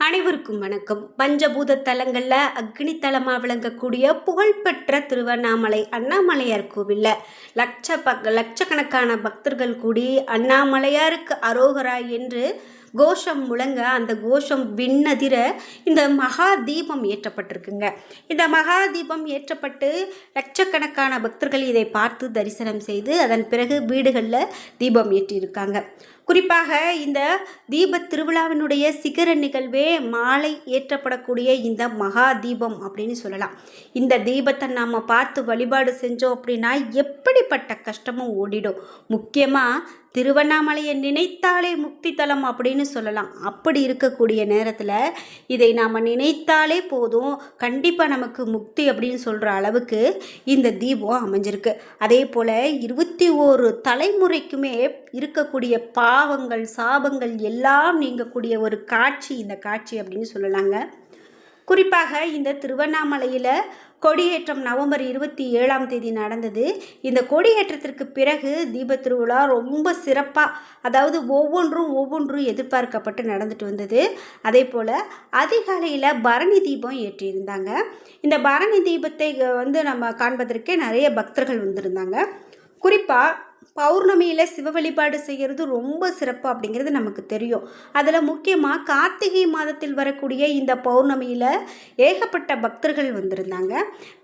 அனைவருக்கும் வணக்கம். பஞ்சபூத தலங்களில் அக்னி தலமாக விளங்கக்கூடிய புகழ்பெற்ற திருவண்ணாமலை அண்ணாமலையார் கோவிலில் லட்ச பக் லட்சக்கணக்கான பக்தர்கள் கூடி அண்ணாமலையாருக்கு அரோகரா என்று கோஷம் முழங்க அந்த கோஷம் விண்ணதிர இந்த மகா தீபம் ஏற்றப்பட்டிருக்குங்க. இந்த மகா தீபம் ஏற்றப்பட்டு லட்சக்கணக்கான பக்தர்கள் இதை பார்த்து தரிசனம் செய்து அதன் பிறகு வீடுகளில் தீபம் ஏற்றியிருக்காங்க குறிப்பாக இந்த தீப திருவிழாவினுடைய சிகர நிகழ்வே மாலை ஏற்றப்படக்கூடிய இந்த மகா தீபம் அப்படின்னு சொல்லலாம். இந்த தீபத்தை நாம் பார்த்து வழிபாடு செஞ்சோம் அப்படின்னா எப்படிப்பட்ட கஷ்டமும் ஓடிடும். முக்கியமாக திருவண்ணாமலையை நினைத்தாலே முக்தி தலம் அப்படின்னு சொல்லலாம். அப்படி இருக்கக்கூடிய நேரத்தில் இதை நாம் நினைத்தாலே போதும். கண்டிப்பாக நமக்கு முக்தி அப்படின்னு சொல்கிற அளவுக்கு இந்த தீபம் அமைஞ்சிருக்கு. அதே போல் இருபத்தி ஓரு தலைமுறைக்குமே இருக்கக்கூடிய பாவங்கள் சாபங்கள் எல்லாம் நீங்கக்கூடிய ஒரு காட்சி இந்த காட்சி அப்படின்னு சொல்லலாங்க. குறிப்பாக இந்த திருவண்ணாமலையில் கொடியேற்றம் நவம்பர் இருபத்தி ஏழாம் தேதி நடந்தது. இந்த கொடியேற்றத்திற்கு பிறகு தீப திருவிழா ரொம்ப சிறப்பாக அதாவது ஒவ்வொன்றும் ஒவ்வொன்றும் எதிர்பார்க்கப்பட்டு நடந்துட்டு வந்தது. அதே போல் அதிகாலையில் பரணி தீபம் ஏற்றியிருந்தாங்க. இந்த பரணி தீபத்தை வந்து நம்ம காண்பதற்கே நிறைய பக்தர்கள் வந்திருந்தாங்க. குறிப்பாக பௌர்ணமியில் சிவ வழிபாடு செய்கிறது ரொம்ப சிறப்பு அப்படிங்கிறது நமக்கு தெரியும். அதில் முக்கியமாக கார்த்திகை மாதத்தில் வரக்கூடிய இந்த பௌர்ணமியில் ஏகப்பட்ட பக்தர்கள் வந்திருந்தாங்க.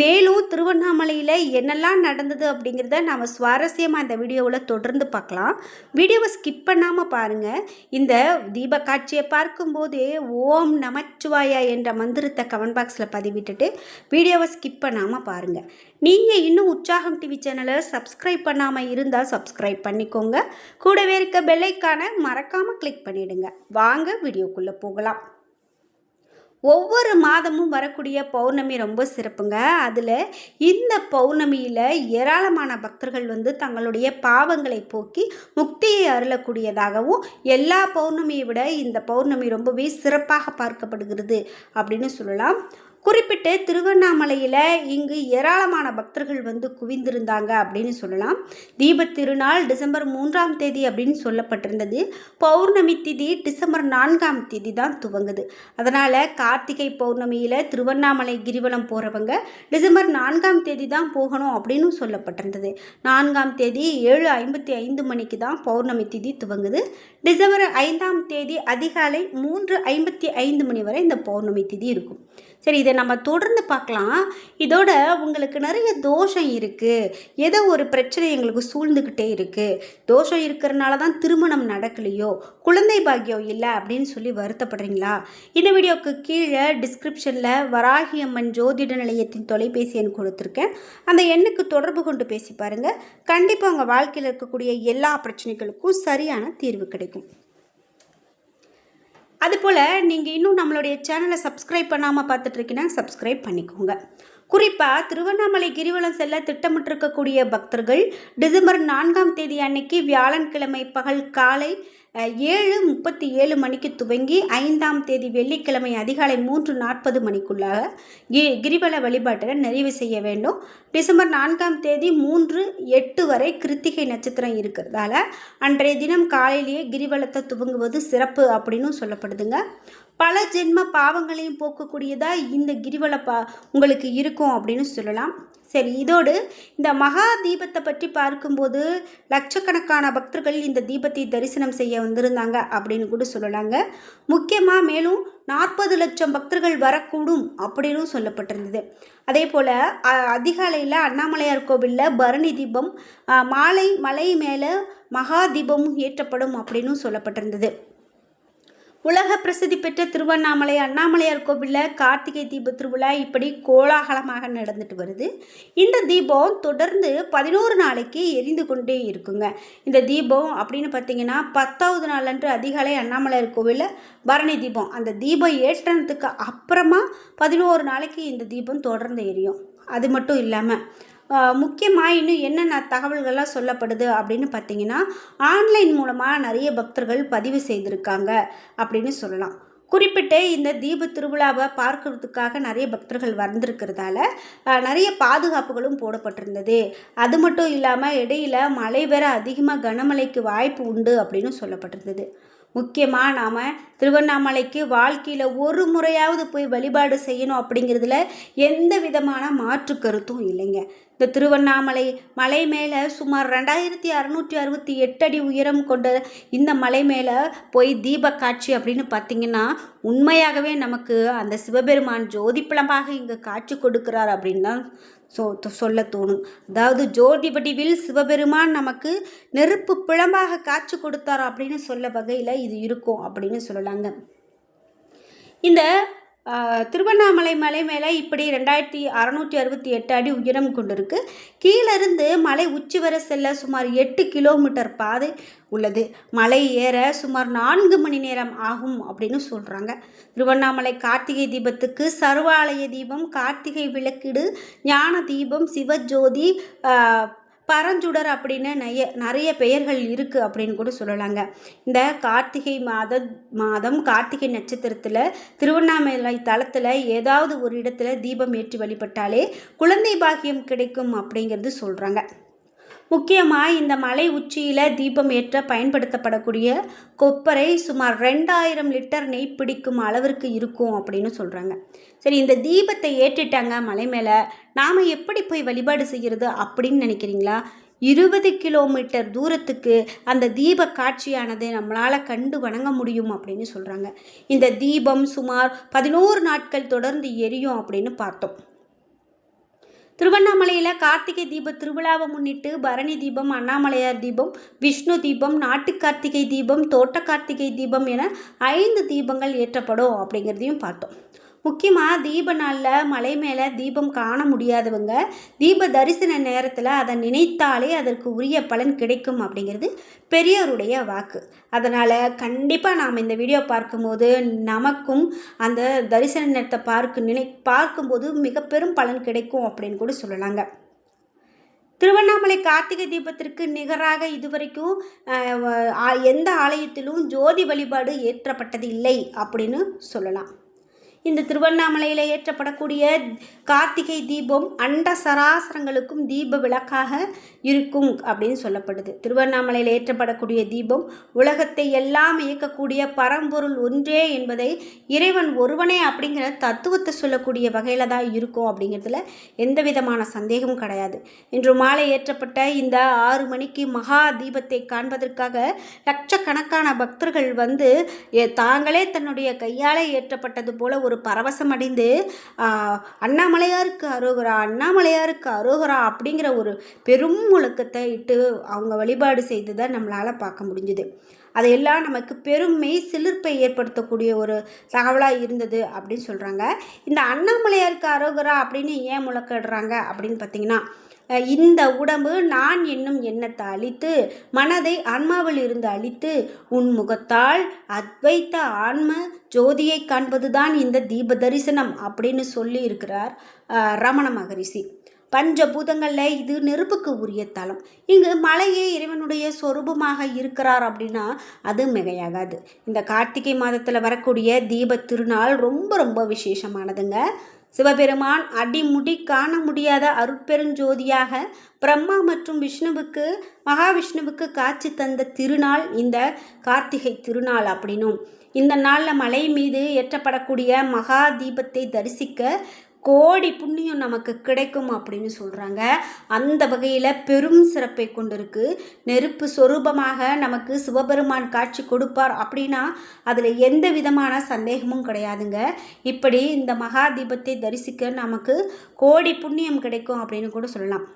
மேலும் திருவண்ணாமலையில் என்னெல்லாம் நடந்தது அப்படிங்கிறத நாம் சுவாரஸ்யமாக இந்த வீடியோவில் தொடர்ந்து பார்க்கலாம். வீடியோவை ஸ்கிப் பண்ணாமல் பாருங்கள் இந்த தீப காட்சியை பார்க்கும்போதே ஓம் நமச்சிவாயா என்ற மந்திரத்தை கமெண்ட் பாக்ஸில் பதிவிட்டுட்டு வீடியோவை ஸ்கிப் பண்ணாமல் பாருங்கள் நீங்கள் இன்னும் உற்சாகம் டிவி சேனலை சப்ஸ்கிரைப் பண்ணாமல் இருந்தால் சப்ஸ்கிரைப் பண்ணிக்கோங்க. கூடவே இருக்க பெல்லைக்கான மறக்காமல் கிளிக் பண்ணிவிடுங்க வாங்க வீடியோக்குள்ளே போகலாம். ஒவ்வொரு மாதமும் வரக்கூடிய பௌர்ணமி ரொம்ப சிறப்புங்க. அதில் இந்த பௌர்ணமியில் ஏராளமான பக்தர்கள் வந்து தங்களுடைய பாவங்களை போக்கி முக்தியை அருளக்கூடியதாகவும் எல்லா பௌர்ணமியை விட இந்த பௌர்ணமி ரொம்பவே சிறப்பாக பார்க்கப்படுகிறது அப்படின்னு சொல்லலாம். குறிப்பிட்டு திருவண்ணாமலையில் இங்கு ஏராளமான பக்தர்கள் வந்து குவிந்திருந்தாங்க அப்படின்னு சொல்லலாம். தீபத் திருநாள் டிசம்பர் மூன்றாம் தேதி அப்படின்னு சொல்லப்பட்டிருந்தது. பௌர்ணமி திதி டிசம்பர் நான்காம் தேதி தான் துவங்குது. அதனால் கார்த்திகை பௌர்ணமியில் திருவண்ணாமலை கிரிவலம் போகிறவங்க டிசம்பர் நான்காம் தேதி தான் போகணும் அப்படின்னு சொல்லப்பட்டிருந்தது. நான்காம் தேதி ஏழு ஐம்பத்தி ஐந்து மணிக்கு தான் பௌர்ணமி திதி துவங்குது. டிசம்பர் ஐந்தாம் தேதி அதிகாலை மூன்று ஐம்பத்தி ஐந்து மணி வரை இந்த பௌர்ணமி திதி இருக்கும். சரி இதை நம்ம தொடர்ந்து பார்க்கலாம். இதோட உங்களுக்கு நிறைய தோஷம் இருக்குது ஏதோ ஒரு பிரச்சனை எங்களுக்கு சூழ்ந்துக்கிட்டே இருக்குது தோஷம் இருக்கிறனால தான் திருமணம் நடக்கலையோ குழந்தை பாக்கியம் இல்லை அப்படின்னு சொல்லி வருத்தப்படுறீங்களா? இந்த வீடியோவுக்கு கீழே டிஸ்கிரிப்ஷனில் வராகியம்மன் ஜோதிட நிலையத்தின் தொலைபேசி எண் கொடுத்துருக்கேன். அந்த எண்ணுக்கு தொடர்பு கொண்டு பேசி பாருங்கள் கண்டிப்பாக உங்கள் வாழ்க்கையில் இருக்கக்கூடிய எல்லா பிரச்சனைகளுக்கும் சரியான தீர்வு கிடைக்கும். அதுபோல் நீங்கள் இன்னும் நம்மளுடைய சேனலை சப்ஸ்கிரைப் பண்ணாமல் பார்த்துட்ருக்கீங்கன்னா சப்ஸ்கிரைப் பண்ணிக்கோங்க. குறிப்பாக திருவண்ணாமலை கிரிவலம் செல்ல திட்டமிட்டிருக்கக்கூடிய பக்தர்கள் டிசம்பர் நான்காம் தேதி அன்னைக்கு வியாழன்கிழமை பகல் காலை ஏழு முப்பத்தி ஏழு மணிக்கு துவங்கி ஐந்தாம் தேதி வெள்ளிக்கிழமை அதிகாலை மூன்று நாற்பது மணிக்குள்ளாக கி கிரிவல வழிபாட்டை நிறைவு செய்ய வேண்டும். டிசம்பர் நான்காம் தேதி மூன்று எட்டு வரை கிருத்திகை நட்சத்திரம் இருக்கிறதால அன்றைய தினம் காலையிலேயே கிரிவலத்தை துவங்குவது சிறப்பு அப்படின்னு சொல்லப்படுதுங்க. பல ஜென்ம பாவங்களையும் போக்கக்கூடியதாக இந்த கிரிவல பா உங்களுக்கு இருக்கும் அப்படின்னு சொல்லலாம். சரி இதோடு இந்த மகா தீபத்தை பற்றி பார்க்கும்போது லட்சக்கணக்கான பக்தர்கள் இந்த தீபத்தை தரிசனம் செய்ய வந்திருந்தாங்க அப்படின்னு கூட சொல்லலாங்க. முக்கியமாக மேலும் நாற்பது லட்சம் பக்தர்கள் வரக்கூடும் அப்படின்னு சொல்லப்பட்டிருந்தது. அதே போல் அதிகாலையில் அண்ணாமலையார் கோவிலில் பரணி தீபம் மாலை மலை மேலே மகா தீபமும் ஏற்றப்படும் அப்படின்னு சொல்லப்பட்டிருந்தது. உலக பிரசித்தி பெற்ற திருவண்ணாமலை அண்ணாமலையார் கோவிலில் கார்த்திகை தீப திருவிழா இப்படி கோலாகலமாக நடந்துட்டு வருது. இந்த தீபம் தொடர்ந்து பதினோரு நாளைக்கு எரிந்து கொண்டே இருக்குங்க. இந்த தீபம் அப்படின்னு பார்த்தீங்கன்னா பத்தாவது நாள் அன்று அதிகாலை அண்ணாமலையார் கோவிலில் பரணி தீபம். அந்த தீபம் ஏற்றினதுக்கு அப்புறமா பதினோரு நாளைக்கு இந்த தீபம் தொடர்ந்து எரியும். அது மட்டும் இல்லாமல் முக்கியமாக இன்னும் என்னென்ன தகவல்கள்லாம் சொல்லப்படுது அப்படின்னு பார்த்தீங்கன்னா ஆன்லைன் மூலமாக நிறைய பக்தர்கள் பதிவு செய்திருக்காங்க அப்படின்னு சொல்லலாம். குறிப்பிட்டு இந்த தீப திருவிழாவை பார்க்கறதுக்காக நிறைய பக்தர்கள் வந்திருக்கிறதால நிறைய பாதுகாப்புகளும் போடப்பட்டிருந்தது. அது மட்டும் இல்லாமல் இடையில மழை வேற அதிகமாக கனமழைக்கு வாய்ப்பு உண்டு அப்படின்னு சொல்லப்பட்டிருந்தது. முக்கியமாக நாம் திருவண்ணாமலைக்கு வாழ்க்கையில் ஒரு முறையாவது போய் வழிபாடு செய்யணும் அப்படிங்கிறதுல எந்த விதமான மாற்று கருத்தும் இல்லைங்க. இந்த திருவண்ணாமலை மலை மேலே சுமார் ரெண்டாயிரத்தி அறநூற்றி அறுபத்தி எட்டு அடி உயரம் கொண்ட இந்த மலை மேலே போய் தீப காட்சி அப்படின்னு பார்த்தீங்கன்னா உண்மையாகவே நமக்கு அந்த சிவபெருமான் ஜோதிப்பிளமாக இங்கே காட்சி கொடுக்குறார் அப்படின்னு தான் சொ சொல்ல தோணும். அதாவது ஜோதிபடிவில் சிவபெருமான் நமக்கு நெருப்பு பிழம்பாக காட்சி கொடுத்தார் அப்படின்னு சொல்ல வகையில் இது இருக்கும் அப்படின்னு சொல்லலாங்க. இந்த திருவண்ணாமலை மலை மேலே இப்படி ரெண்டாயிரத்தி அறநூற்றி அறுபத்தி எட்டு அடி உயரம் கொண்டிருக்கு. கீழிருந்து மலை உச்சி வர செல்ல சுமார் எட்டு கிலோமீட்டர் பாதை உள்ளது. மலை ஏற சுமார் நான்கு மணி நேரம் ஆகும் அப்படின்னு சொல்கிறாங்க திருவண்ணாமலை கார்த்திகை தீபத்துக்கு சர்வாலய தீபம் கார்த்திகை விளக்கீடு ஞான தீபம் சிவஜோதி பரஞ்சுடர் அப்படின்னு நிறைய நிறைய பெயர்கள் இருக்குது அப்படின்னு கூட சொல்லலாங்க. இந்த கார்த்திகை மாத மாதம் கார்த்திகை நட்சத்திரத்தில் திருவண்ணாமலை தளத்தில் ஏதாவது ஒரு இடத்துல தீபம் ஏற்றி வழிபட்டாலே குழந்தை பாக்கியம் கிடைக்கும் அப்படிங்கிறது சொல்கிறாங்க முக்கியமாக இந்த மலை உச்சியில் தீபம் ஏற்ற பயன்படுத்தப்படக்கூடிய கொப்பரை சுமார் ரெண்டாயிரம் லிட்டர் நெய் பிடிக்கும் அளவிற்கு இருக்கும் அப்படின்னு சொல்கிறாங்க சரி இந்த தீபத்தை ஏற்றிட்டாங்க மலை மேலே நாம் எப்படி போய் வழிபாடு செய்கிறது அப்படின்னு நினைக்கிறீங்களா? இருபது கிலோமீட்டர் தூரத்துக்கு அந்த தீப காட்சியானது நம்மளால் கண்டு வணங்க முடியும் அப்படின்னு சொல்கிறாங்க இந்த தீபம் சுமார் பதினோரு நாட்கள் தொடர்ந்து எரியும் அப்படின்னு பார்த்தோம். திருவண்ணாமலையில் கார்த்திகை தீப திருவிழாவை முன்னிட்டு பரணி தீபம் அண்ணாமலையார் தீபம் விஷ்ணு தீபம் நாட்டு கார்த்திகை தீபம் தோட்ட கார்த்திகை தீபம் என ஐந்து தீபங்கள் ஏற்றப்படும் அப்படிங்கிறதையும் பார்த்தோம். முக்கியமாக தீப நாளில் மலை மேலே தீபம் காண முடியாதவங்க தீப தரிசன நேரத்தில் அதை நினைத்தாலே அதற்கு உரிய பலன் கிடைக்கும் அப்படிங்கிறது பெரியோருடைய வாக்கு. அதனால் கண்டிப்பாக நாம் இந்த வீடியோ பார்க்கும்போது நமக்கும் அந்த தரிசன நேரத்தை பார்க்க நினை பார்க்கும்போது மிக பெரும் பலன் கிடைக்கும் அப்படின்னு கூட சொல்லலாங்க. திருவண்ணாமலை கார்த்திகை தீபத்திற்கு நிகராக இதுவரைக்கும் ஆ- எந்த ஆலயத்திலும் ஜோதி வழிபாடு ஏற்றப்பட்டது இல்லை அப்படின்னு சொல்லலாம். இந்த திருவண்ணாமலையில் ஏற்றப்படக்கூடிய கார்த்திகை தீபம் அண்ட சராசரங்களுக்கும் தீப விளக்காக இருக்கும் அப்படின்னு சொல்லப்படுது. திருவண்ணாமலையில் ஏற்றப்படக்கூடிய தீபம் உலகத்தை எல்லாம் இயக்கக்கூடிய பரம்பொருள் ஒன்றே என்பதை இறைவன் ஒருவனே அப்படிங்கிற தத்துவத்தை சொல்லக்கூடிய வகையில் தான் இருக்கும் அப்படிங்கிறதுல எந்த விதமான சந்தேகமும் கிடையாது. இன்று மாலை ஏற்றப்பட்ட இந்த ஆறு மணிக்கு மகா தீபத்தை காண்பதற்காக லட்சக்கணக்கான பக்தர்கள் வந்து தாங்களே தன்னுடைய கையாலே ஏற்றப்பட்டது போல ஒரு பரவசம் அடைந்து அண்ணாமலையாருக்கு அரோகரா அண்ணாமலையாருக்கு அரோகரா அப்படிங்கிற ஒரு பெரும் முழக்கத்தை இட்டு அவங்க வழிபாடு செய்ததை நம்மளால் பார்க்க முடிஞ்சுது. அதையெல்லாம் நமக்கு பெருமை சிலிர்ப்பை ஏற்படுத்தக்கூடிய ஒரு தகவலாக இருந்தது அப்படின்னு சொல்கிறாங்க இந்த அண்ணாமலையாருக்கு அரோகரா அப்படின்னு ஏன் முழக்கிடுறாங்க அப்படின்னு பார்த்தீங்கன்னா இந்த உடம்பு நான் என்னும் எண்ணத்தை அழித்து மனதை ஆன்மாவில் இருந்து அழித்து உன் முகத்தால் அத்வைத்த ஆன்ம ஜோதியை காண்பதுதான் இந்த தீப தரிசனம் அப்படின்னு சொல்லி இருக்கிறார் ரமண மகரிஷி. பஞ்சபூதங்களில் இது நெருப்புக்கு உரிய தலம் இங்கு மலையே இறைவனுடைய சொரூபமாக இருக்கிறார் அப்படின்னா அது மிகையாகாது. இந்த கார்த்திகை மாதத்தில் வரக்கூடிய தீப திருநாள் ரொம்ப ரொம்ப விசேஷமானதுங்க. சிவபெருமான் அடிமுடி காண முடியாத அருட்பெருஞ்சோதியாக பிரம்மா மற்றும் விஷ்ணுவுக்கு மகாவிஷ்ணுவுக்கு காட்சி தந்த திருநாள் இந்த கார்த்திகை திருநாள் அப்படின்னும். இந்த நாளில் மலை மீது ஏற்றப்படக்கூடிய மகா தீபத்தை தரிசிக்க கோடி புண்ணியம் நமக்கு கிடைக்கும் அப்படின்னு சொல்கிறாங்க அந்த வகையில் பெரும் சிறப்பை கொண்டிருக்கு. நெருப்பு சொரூபமாக நமக்கு சிவபெருமான் காட்சி கொடுப்பார் அப்படின்னா அதில் எந்த விதமான சந்தேகமும் கிடையாதுங்க. இப்படி இந்த மகா தீபத்தை தரிசிக்க நமக்கு கோடி புண்ணியம் கிடைக்கும் அப்படின்னு கூட சொல்லலாம்.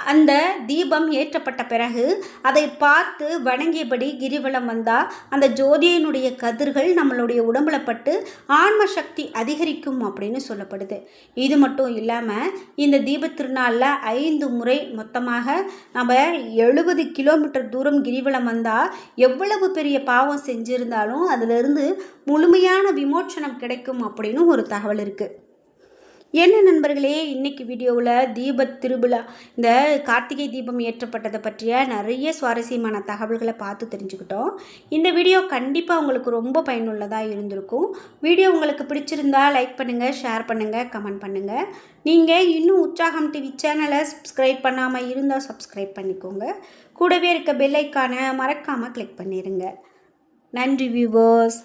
அந்த தீபம் ஏற்றப்பட்ட பிறகு அதை பார்த்து வணங்கியபடி கிரிவலம் வந்தால் அந்த ஜோதியினுடைய கதிர்கள் நம்மளுடைய உடம்புல பட்டு ஆன்ம சக்தி அதிகரிக்கும் அப்படின்னு சொல்லப்படுது. இது மட்டும் இல்லாமல் இந்த தீப திருநாளில் ஐந்து முறை மொத்தமாக நம்ம எழுபது கிலோமீட்டர் தூரம் கிரிவலம் வந்தால் எவ்வளவு பெரிய பாவம் செஞ்சிருந்தாலும் அதிலிருந்து முழுமையான விமோச்சனம் கிடைக்கும் அப்படின்னு ஒரு தகவல் இருக்குது என்ன நண்பர்களே இன்னைக்கு வீடியோவில் தீப திருவிழா. இந்த கார்த்திகை தீபம் ஏற்றப்பட்டதை பற்றிய நிறைய சுவாரஸ்யமான தகவல்களை பார்த்து தெரிஞ்சுக்கிட்டோம். இந்த வீடியோ கண்டிப்பாக உங்களுக்கு ரொம்ப பயனுள்ளதாக இருந்திருக்கும். வீடியோ உங்களுக்கு பிடிச்சிருந்தா லைக் பண்ணுங்கள் ஷேர் பண்ணுங்கள் கமெண்ட் பண்ணுங்கள் நீங்கள் இன்னும் உற்சாகம் டிவி சேனலை சப்ஸ்கிரைப் பண்ணாமல் இருந்தால் சப்ஸ்கிரைப் பண்ணிக்கோங்க. கூடவே இருக்க பெல்லைக்கான மறக்காமல் கிளிக் பண்ணிடுங்க நன்றி வியூவர்ஸ்